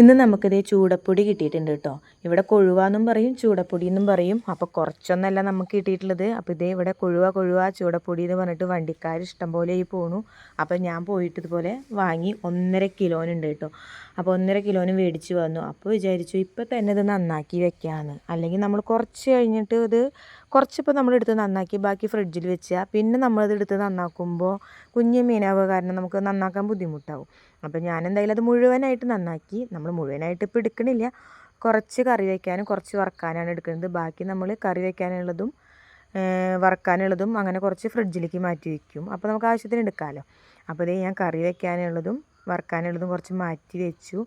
ഇന്ന് നമുക്കിതേ ചൂടപ്പൊടി കിട്ടിയിട്ടുണ്ട് കേട്ടോ. ഇവിടെ കൊഴുവ എന്നും പറയും ചൂടപ്പൊടി എന്നും പറയും. അപ്പോൾ കുറച്ചൊന്നല്ല നമുക്ക് കിട്ടിയിട്ടുള്ളത്. അപ്പോൾ ഇതേ ഇവിടെ കൊഴുവ കൊഴുവ ചൂടപ്പൊടി എന്ന് പറഞ്ഞിട്ട് വണ്ടിക്കാർ ഇഷ്ടം പോലെ ഈ പോണു. അപ്പോൾ ഞാൻ പോയിട്ട് ഇതുപോലെ വാങ്ങി ഒന്നര കിലോനുണ്ട് കേട്ടോ. അപ്പോൾ ഒന്നര കിലോന് മേടിച്ച് വന്നു. അപ്പോൾ വിചാരിച്ചു ഇപ്പോൾ തന്നെ ഇത് നന്നാക്കി വെക്കാമെന്ന് അല്ലെങ്കിൽ നമ്മൾ കുറച്ച് കഴിഞ്ഞിട്ട് ഇത് കുറച്ചിപ്പോൾ നമ്മളെടുത്ത് നന്നാക്കി ബാക്കി ഫ്രിഡ്ജിൽ വെച്ചാൽ പിന്നെ നമ്മളത് എടുത്ത് നന്നാക്കുമ്പോൾ കുഞ്ഞു മീനാവുക കാരണം നമുക്ക് നന്നാക്കാൻ ബുദ്ധിമുട്ടാവും. അപ്പോൾ ഞാൻ എന്തായാലും അത് മുഴുവനായിട്ട് നന്നാക്കി നമ്മൾ മുഴുവനായിട്ട് ഇപ്പോൾ എടുക്കണില്ല. കുറച്ച് കറി വയ്ക്കാനും കുറച്ച് വറക്കാനാണ് എടുക്കുന്നത്. ബാക്കി നമ്മൾ കറി വയ്ക്കാനുള്ളതും വറക്കാനുള്ളതും അങ്ങനെ കുറച്ച് ഫ്രിഡ്ജിലേക്ക് മാറ്റി വയ്ക്കും അപ്പോൾ നമുക്ക് ആവശ്യത്തിന് എടുക്കാമല്ലോ അപ്പോൾ ഇതേ ഞാൻ കറി വയ്ക്കാനുള്ളതും വറക്കാനുള്ളതും കുറച്ച് മാറ്റി വെച്ചു.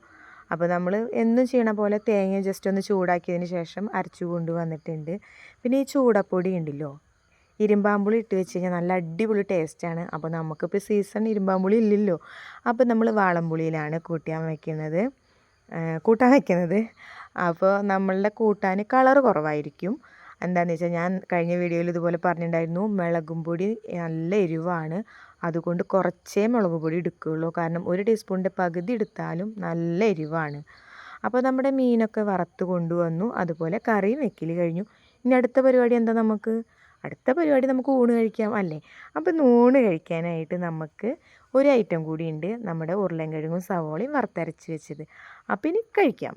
അപ്പോൾ നമ്മൾ എന്നും ചെയ്യണ പോലെ തേങ്ങ ജസ്റ്റ് ഒന്ന് ചൂടാക്കിയതിന് ശേഷം അരച്ചു കൊണ്ടുവന്നിട്ടുണ്ട് പിന്നെ ഈ ചൂടപ്പൊടി ഉണ്ടല്ലോ ഇരുമ്പാമ്പുളി ഇട്ട് വെച്ച് കഴിഞ്ഞാൽ നല്ല അടിപൊളി ടേസ്റ്റാണ് അപ്പോൾ നമുക്കിപ്പോൾ സീസൺ ഇരുമ്പാമ്പുളി ഇല്ലല്ലോ അപ്പോൾ നമ്മൾ വാളംപുളിയിലാണ് കൂട്ടാൻ വയ്ക്കുന്നത് കൂട്ടാൻ വയ്ക്കുന്നത് അപ്പോൾ നമ്മളുടെ കൂട്ടാൻ കളർ കുറവായിരിക്കും. എന്താണെന്ന് വെച്ചാൽ ഞാൻ കഴിഞ്ഞ വീഡിയോയിൽ ഇതുപോലെ പറഞ്ഞിട്ടുണ്ടായിരുന്നു മുളകും പൊടി നല്ല എരിവാണ്. അതുകൊണ്ട് കുറച്ചേ മുളക് പൊടി എടുക്കുകയുള്ളൂ കാരണം ഒരു ടീസ്പൂണിന്റെ പകുതി എടുത്താലും നല്ല എരിവാണ്. അപ്പോൾ നമ്മുടെ മീനൊക്കെ വറുത്ത് കൊണ്ടുവന്നു. അതുപോലെ കറിയും വെക്കൽ കഴിഞ്ഞു. ഇനി അടുത്ത പരിപാടി എന്താ നമുക്ക്? അടുത്ത പരിപാടി നമുക്ക് ഊണ് കഴിക്കാം അല്ലേ? അപ്പം ഊണ് കഴിക്കാനായിട്ട് നമുക്ക് ഒരു ഐറ്റം കൂടിയുണ്ട് നമ്മുടെ ഉരുളൻ കിഴങ്ങും സവോളയും വറുത്തരച്ച് വെച്ചത്. അപ്പം ഇനി കഴിക്കാം.